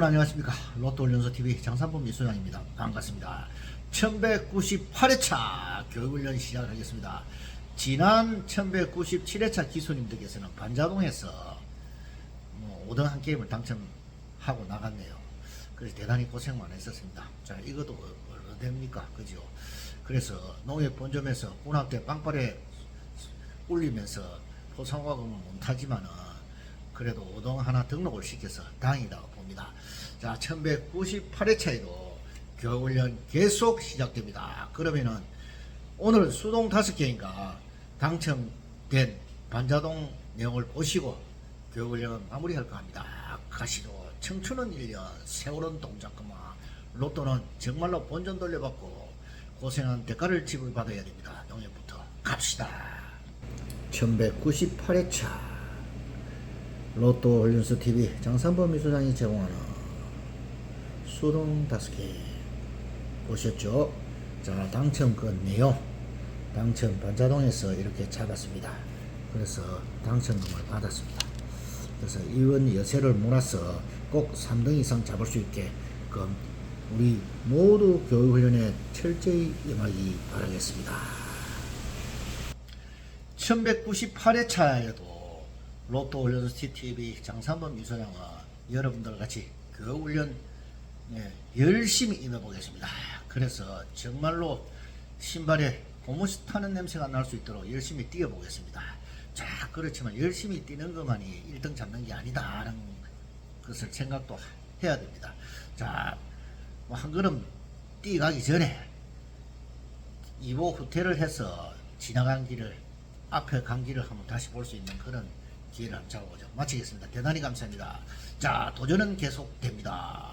여러분 안녕하십니까? 로또 연서TV 장산범 미소장입니다. 반갑습니다. 1198회차 교육훈련 시작하겠습니다. 지난 1197회차 기수님들께서는 반자동에서 뭐 5등 한 게임을 당첨하고 나갔네요. 그래서 대단히 고생 많으셨습니다. 자 이것도 얼마 됩니까? 그죠? 그래서 농협 본점에서 때 빵빠레 울리면서 포상화금은 못하지만은 그래도 5등 하나 등록을 시켜서 다행이라 고 봅니다. 자, 1198회차에도 교육훈련 계속 시작됩니다. 그러면은 오늘 수동 다섯 개인가 당첨된 반자동 내용을 보시고 교육훈련 마무리할까 합니다. 가시죠. 청춘은 1년, 세월은 동작그마, 로또는 정말로 본전 돌려받고 고생한 대가를 지불받아야 됩니다. 농협부터 갑시다. 1198회차 로또 훈련소 TV 장산범 미소장이 제공하는 수동 다섯 개 보셨죠? 자 당첨권 내용 당첨 반자동에서 이렇게 잡았습니다. 그래서 당첨금을 받았습니다. 그래서 이번 여세를 몰아서 꼭 3등 이상 잡을 수 있게 그럼 우리 모두 교육훈련에 철저히 임하기 바라겠습니다. 1198회 차에도 로또 훈련소 TV 장산범 미소장은 여러분들 같이 교육훈련 예, 열심히 임해보겠습니다. 그래서 정말로 신발에 고무신 타는 냄새가 날 수 있도록 열심히 뛰어보겠습니다. 자, 그렇지만 열심히 뛰는 것만이 1등 잡는 게 아니다라는 것을 생각도 해야 됩니다. 자, 뭐 한 걸음 뛰어가기 전에 이보 후퇴를 해서 지나간 길을 앞에 간 길을 한번 다시 볼 수 있는 그런 기회를 잡아보죠. 마치겠습니다. 대단히 감사합니다. 자, 도전은 계속됩니다.